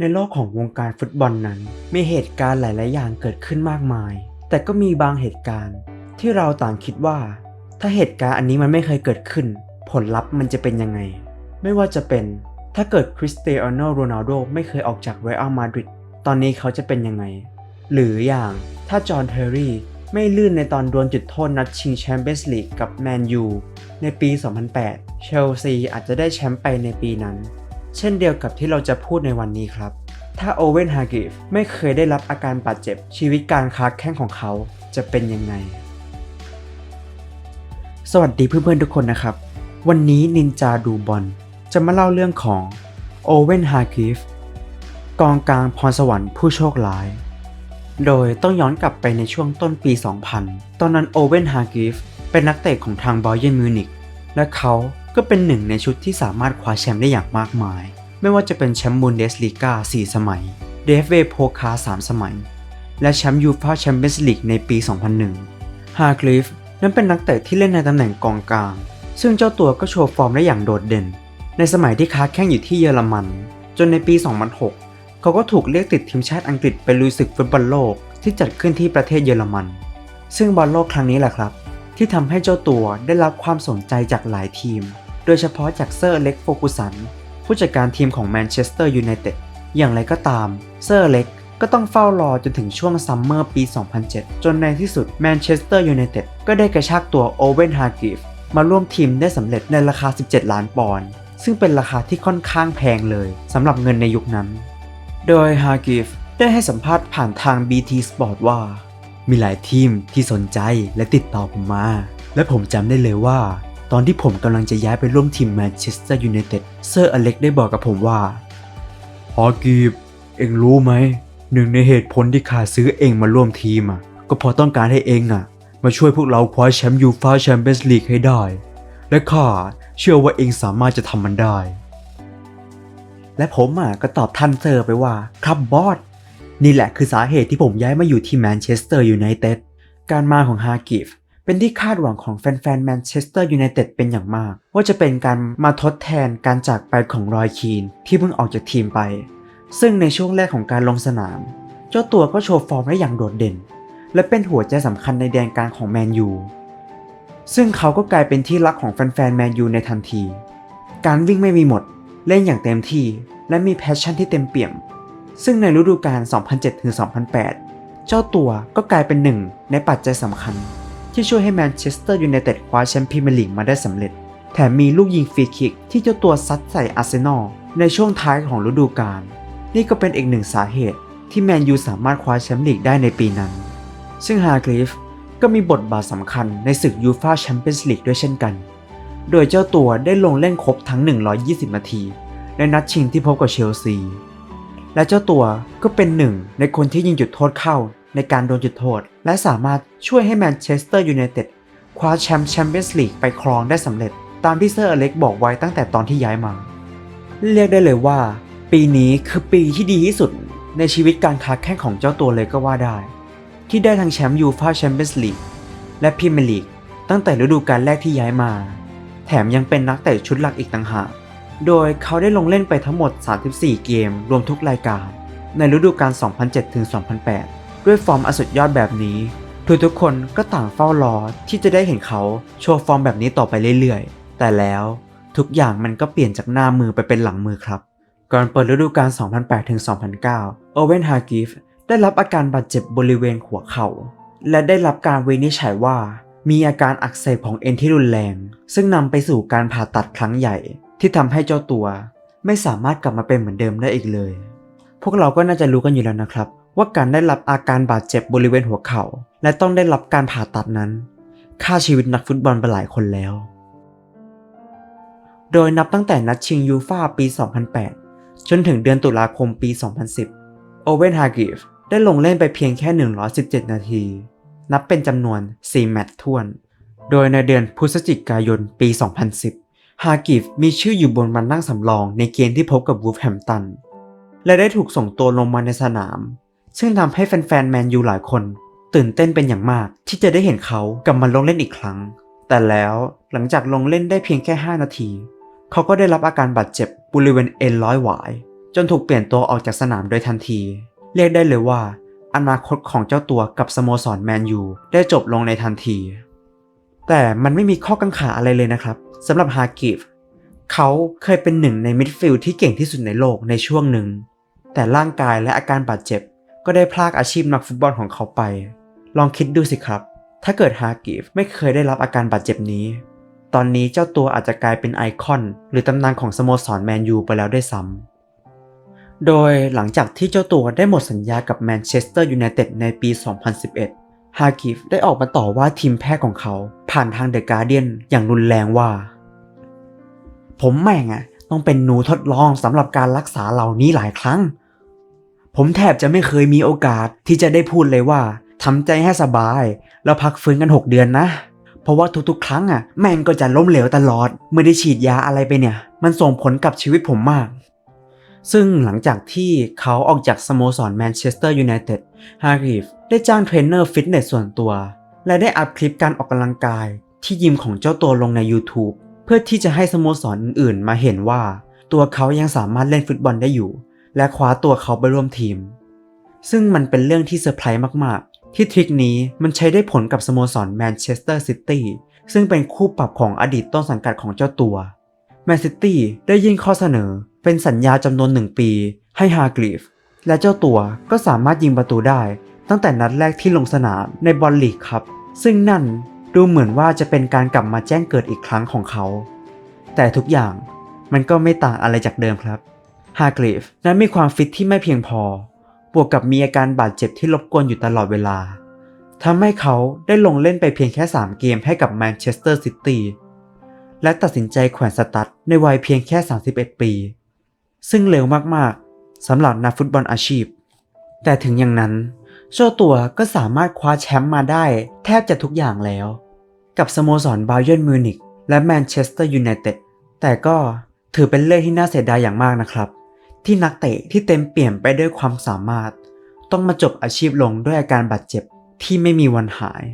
ในโลกของวงการฟุตบอลนั้น มีเหตุการณ์หลาย ๆ อย่างเกิดขึ้นมากมาย แต่ก็มีบางเหตุการณ์ ที่เราต่างคิดว่า ถ้าเหตุการณ์อันนี้มันไม่เคยเกิดขึ้น ผลลัพธ์มันจะเป็นยังไง ไม่ว่าจะเป็นถ้าเกิดคริสเตียโนโรนัลโดไม่เคยออกจากเรอัลมาดริดตอนนี้เขาจะเป็นยังไง หรืออย่างถ้าจอห์นเทอร์รี่ไม่ลื่นในตอนดวลจุดโทษนัดชิงแชมเปี้ยนส์ลีกกับแมนยูในปี 2008 เชลซีอาจจะได้แชมป์ไปในปีนั้น เช่นเดียวกับที่เราจะพูดในวันนี้ครับ ถ้าโอเวนฮากิฟไม่เคยได้รับอาการบาดเจ็บ ชีวิตการค้าแข้งของเขาจะเป็นยังไง สวัสดีเพื่อนๆทุกคนนะครับ วันนี้นินจาดูบอลจะมาเล่าเรื่องของโอเวนฮากิฟกองกลางพรสวรรค์ผู้โชคร้าย โดยต้องย้อนกลับไปในช่วงต้นปี 2000 ตอนนั้นโอเวนฮากิฟเป็นนักเตะของทางบอ y เยนมิวนิกและเขา ก็เป็นหนึ่งในชุดที่สามารถคว้าแชมป์ได้อย่างมากมาย ไม่ว่าจะเป็นแชมป์บุนเดสลีกา4สมัย เดฟเวโพคา3สมัย และแชมป์ยูฟ่าแชมเปี้ยนส์ลีกในปี 2001 ฮาคลิฟนั้นเป็นนักเตะที่เล่นในตำแหน่งกองกลาง ซึ่งเจ้าตัวก็โชว์ฟอร์มได้อย่างโดดเด่น ในสมัยที่ค้าแข่งอยู่ที่เยอรมัน จนในปี 2006 เขาก็ถูกเรียกติดทีมชาติอังกฤษไปลุยศึกฟุตบอลโลกที่จัดขึ้นที่ประเทศเยอรมัน ซึ่งบอลโลกครั้งนี้แหละครับ ที่ทำให้เจ้าตัวได้รับความสนใจจากหลายทีม โดยเฉพาะจากเซอร์เล็กโฟกุสัน ผู้จัดการทีมของแมนเชสเตอร์ยูไนเต็ด อย่างไรก็ตาม เซอร์เล็กก็ต้องเฝ้ารอจนถึงช่วงซัมเมอร์ปี 2007 จนในที่สุดแมนเชสเตอร์ยูไนเต็ดก็ได้กระชากตัวโอเวนฮาร์กิฟมาร่วมทีมได้สำเร็จในราคา 17 ล้านปอนด์ ซึ่งเป็นราคาที่ค่อนข้างแพงเลยสำหรับเงินในยุคนั้น โดยฮาร์กิฟได้ให้สัมภาษณ์ผ่านทาง BT Sport ว่า มีหลายทีมที่สนใจและติดต่อผมมา และผมจำได้เลยว่า ตอนที่ผมกำลังจะย้ายไปร่วมทีมแมนเชสเตอร์ยูไนเต็ดเซอร์อเล็กได้บอกกับผมว่าฮากิฟเอ็งรู้ไหม หนึ่งในเหตุผลที่ข้าซื้อเองมาร่วมทีมอะ ก็เพราะต้องการให้เองอะ มาช่วยพวกเราคว้าแชมป์ยูฟ่าแชมเปี้ยนส์ลีกให้ได้ และข้าเชื่อว่าเองสามารถจะทำมันได้ และผมอะก็ตอบทันเซอร์ไปว่า ครับบอส นี่แหละคือสาเหตุที่ผมย้ายมาอยู่ที่แมนเชสเตอร์ยูไนเต็ดการมาของฮากิฟเป็นที่คาดหวังของแฟนๆแมนเชสเตอร์ยูไนเต็ดเป็นอย่างมาก ว่าจะเป็นการมาทดแทนการจากไปของรอยคีนที่เพิ่งออกจากทีมไป ซึ่งในช่วงแรกของการลงสนาม เจ้าตัวก็โชว์ฟอร์มได้อย่างโดดเด่น และเป็นหัวใจสำคัญในแดนกลางของแมนยูซึ่งเขาก็กลายเป็นที่รักของแฟนๆแมนยูในทันที การวิ่งไม่มีหมด เล่นอย่างเต็มที่ และมีแพชชั่นที่เต็มเปี่ยม ซึ่งในฤดูกาล 2007-2008 เจ้าตัวก็กลายเป็นหนึ่งในปัจจัยสำคัญ ที่ช่วยให้แมนเชสเตอร์ยูไนเต็ดคว้าแชมป์พรีเมียร์ลีกมาได้สำเร็จ แถมมีลูกยิงฟรีคิกที่เจ้าตัวซัดใส่อาร์เซนอลในช่วงท้ายของฤดูกาล นี่ก็เป็นอีกหนึ่งสาเหตุที่แมนยูสามารถคว้าแชมป์ลีกได้ในปีนั้น ซึ่งฮาร์กลิฟก็มีบทบาทสำคัญในศึกยูฟาแชมเปี้ยนส์ลีกด้วยเช่นกัน โดยเจ้าตัวได้ลงเล่นครบทั้ง 120 นาที ในนัดชิงที่พบกับเชลซี และเจ้าตัวก็เป็นหนึ่งในคนที่ยิงจุดโทษเข้าในการโดนจุดโทษ และสามารถช่วยให้แมนเชสเตอร์ยูไนเต็ดคว้าแชมป์แชมเปี้ยนส์ลีกไปครองได้สำเร็จ ตามที่เซอร์อเล็กบอกไว้ตั้งแต่ตอนที่ย้ายมา เรียกได้เลยว่า ปีนี้คือปีที่ดีที่สุดในชีวิตการค้าแข่งของเจ้าตัวเลยก็ว่าได้ ที่ได้ทั้งแชมป์ยูฟ่าแชมเปี้ยนส์ลีกและพรีเมียร์ลีกตั้งแต่ฤดูกาลแรกที่ย้ายมา แถมยังเป็นนักเตะชุดหลักอีกต่างหาก โดยเขาได้ลงเล่นไปทั้งหมด 34 เกม รวมทุกรายการ ในฤดูกาล 2007-2008 ด้วยฟอร์มอสุดยอดแบบนี้ ทุกๆคนก็ต่างเฝ้ารอที่จะได้เห็นเขาโชว์ฟอร์มแบบนี้ต่อไปเรื่อยๆ แต่แล้วทุกอย่างมันก็เปลี่ยนจากหน้ามือไปเป็นหลังมือครับ ก่อนเปิดฤดูกาล 2008-2009 โอเวนฮากิฟได้รับอาการบาดเจ็บบริเวณหัวเข่า และได้รับการวินิจฉัยว่ามีอาการอักเสบของเอ็นที่รุนแรง ซึ่งนำไปสู่การผ่าตัดครั้งใหญ่ ที่ทำให้เจ้าตัว ไม่สามารถกลับมาเป็นเหมือนเดิมได้อีกเลย พวกเราก็น่าจะรู้กันอยู่แล้วนะครับ ว่าการได้รับอาการบาดเจ็บบริเวณหัวเข่า และต้องได้รับการผ่าตัดนั้นฆ่าชีวิตนักฟุตบอลไปหลายคนแล้ว โดยนับตั้งแต่นัดชิงยูฟ่าปี 2008 จนถึงเดือนตุลาคมปี 2010 โอเวนฮากิฟได้ลงเล่นไปเพียงแค่ 117 นาที นับเป็นจำนวน 4 แมตช์ท้วน โดยในเดือนพฤศจิกายนปี 2010 ฮากิฟมีชื่ออยู่บนบันนั่งสำรองในเกมที่พบกับวูฟแฮมตัน และได้ถูกส่งตัวลงมาในสนาม ซึ่งทำให้แฟนๆแมนยูหลายคน ตื่นเต้นเป็นอย่างมากที่จะได้เห็นเขากลับมาลงเล่นอีกครั้ง แต่แล้วหลังจากลงเล่นได้เพียงแค่ 5 นาที เขาก็ได้รับอาการบาดเจ็บบริเวณเอ็นร้อยหวาย จนถูกเปลี่ยนตัวออกจากสนามโดยทันที เรียกได้เลยว่า อนาคตของเจ้าตัวกับสโมสรแมนยูได้จบลงในทันที แต่มันไม่มีข้อกังขาอะไรเลยนะครับสำหรับฮากิฟเขาเคยเป็นหนึ่งในมิดฟิลด์ที่เก่งที่สุดในโลกในช่วงหนึ่ง แต่ร่างกายและอาการบาดเจ็บ ก็ได้พลากอาชีพนักฟุตบอลของเขาไป ลองคิดดูสิครับ ถ้าเกิดฮากิฟไม่เคยได้รับอาการบาดเจ็บนี้ ตอนนี้เจ้าตัวอาจจะกลายเป็นไอคอน หรือตำนานของสโมสรแมนยูไปแล้วด้วยซ้ำโดยหลังจากที่เจ้าตัวได้หมดสัญญากับแมนเชสเตอร์ยูไนเต็ดในปี 2011 ฮากิฟได้ออกมาต่อว่าทีมแพทย์ของเขา ผ่านทางเดอะการ์เดียนอย่างรุนแรงว่า ผมแม่งอะต้องเป็นหนูทดลองสำหรับการรักษาเหล่านี้หลายครั้ง ผมแทบจะไม่เคยมีโอกาสที่จะได้พูดเลยว่าทำใจให้สบาย แล้วพักฟื้นกัน 6 เดือนนะ เพราะว่าทุกๆ ครั้งอะแม่งก็จะล้มเหลวตลอด เมื่อได้ฉีดยาอะไรไปเนี่ย มันส่งผลกับชีวิตผมมากซึ่งหลังจากที่เขาออกจากสโมสรแมนเชสเตอร์ยูไนเต็ด ฮาริฟ ได้จ้างเทรนเนอร์ฟิตเนสส่วนตัว และได้อัพคลิปการออกกำลังกาย ที่ยิมของเจ้าตัวลงใน YouTube เพื่อที่จะให้สโมสรอื่นๆ มาเห็นว่า ตัวเขายังสามารถเล่นฟุตบอลได้อยู่ และคว้าตัวเขาไปร่วมทีม ซึ่งมันเป็นเรื่องที่เซอร์ไพรส์มากๆ ที่ทริคนี้มันใช้ได้ผลกับสโมสรแมนเชสเตอร์ซิตี้ซึ่งเป็นคู่ปรับของอดีตต้นสังกัดของเจ้าตัวแมนซิตี้ได้ยื่นข้อเสนอ เป็นสัญญาจำนวนหนึ่งปี ให้ฮาร์กลีฟและเจ้าตัวก็สามารถยิงประตูได้ ตั้งแต่นัดแรกที่ลงสนามในบอลลีกครับ ซึ่งนั่นดูเหมือนว่าจะเป็นการกลับมาแจ้งเกิดอีกครั้งของเขา แต่ทุกอย่างมันก็ไม่ต่างอะไรจากเดิมครับ ฮากลีฟนั้นมีความฟิตที่ไม่เพียงพอ บวกกับมีอาการบาดเจ็บที่รบกวนอยู่ตลอดเวลาทำให้เขาได้ลงเล่นไปเพียงแค่ 3 เกมให้กับแมนเชสเตอร์ซิตี้และตัดสินใจแขวนสตั๊ดในวัยเพียงแค่ 31 ปี ซึ่งเร็วมากๆสำหรับนักฟุตบอลอาชีพ แต่ถึงอย่างนั้น เจ้าตัวก็สามารถคว้าแชมป์มาได้แทบจะทุกอย่างแล้ว กับสโมสรบาเยิร์นมิวนิกและแมนเชสเตอร์ยูไนเต็ดแต่ก็ถือเป็นเรื่องที่น่าเสียดายอย่างมากนะครับ ที่นักเตะที่เต็มเปี่ยมไปด้วยความสามารถ ต้องมาจบอาชีพลงด้วยอาการบาดเจ็บที่ไม่มีวันหาย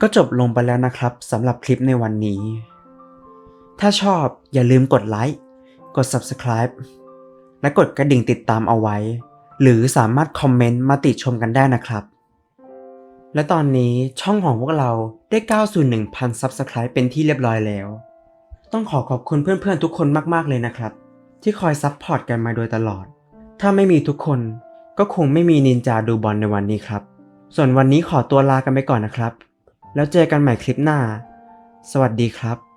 ก็จบลงไปแล้วนะครับสำหรับคลิปในวันนี้ ถ้าชอบอย่าลืมกดไลค์กด Subscribe และกดกระดิ่งติดตามเอาไว้ หรือสามารถคอมเมนต์มาติชมกันได้นะครับ และตอนนี้ช่องของพวกเราได้ก้าวสู่1,000 Subscribe เป็นที่เรียบร้อยแล้ว ต้องขอขอบคุณเพื่อนๆทุกคนมากๆเลยนะครับ ที่คอยซัพพอร์ตกันมาโดยตลอด ถ้าไม่มีทุกคนก็คงไม่มีนินจาดูบอลในวันนี้ครับ ส่วนวันนี้ขอตัวลากันไปก่อนนะครับ แล้วเจอกันใหม่คลิปหน้า สวัสดีครับ